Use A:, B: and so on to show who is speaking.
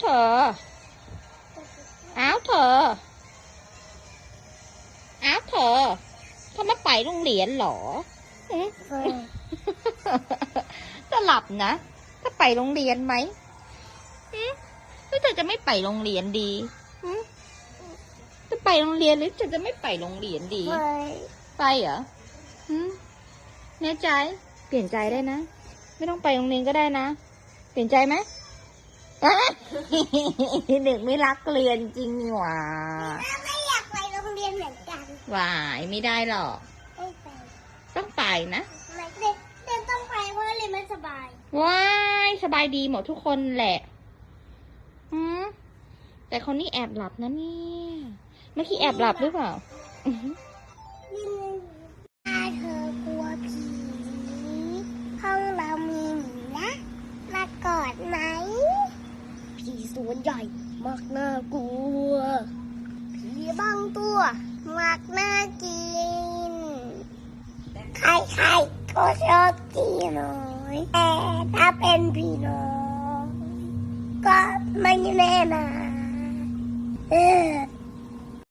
A: เธอ อ้าวเธอ อ้าวเธอเธอไม่ไปโรงเรียนหรอจะหลับนะถ้าไปโรงเรียนไหมหรือเธอจะไม่ไปโรงเรียนดีจะไปโรงเรียนหรือเธอจะไม่ไปโรงเรียนดี ไปเหรอแน่ใจ เปลี่ยนใจได้นะ ไม่ต้องไปโรงเรียนก็ได้นะ เปลี่ยนใจไหม เด็กไม่รักเรียนจริงนี่หว่า
B: ไม่อยากไปโรงเรียนเหมือนกัน
A: หวายไม่ได้หรอก
B: ไม่ไป
A: ต้องไปนะ
B: ไม่เด็กเด็กต้องไปเพราะเรียนไม่สบาย
A: ว้ายสบายดีหมดทุกคนแหละหืมแต่คนนี้แอบหลับนะเนี่ยเมื่อกี้แอบหลับหรือเปล่า ให
B: ญ่มากน่ากลัว ผีบางตัวมากน่ากิน ใครๆก็ชอบกินน้อยแต่ถ้าเป็นผีน้อยก็ไม่แน่นะเออ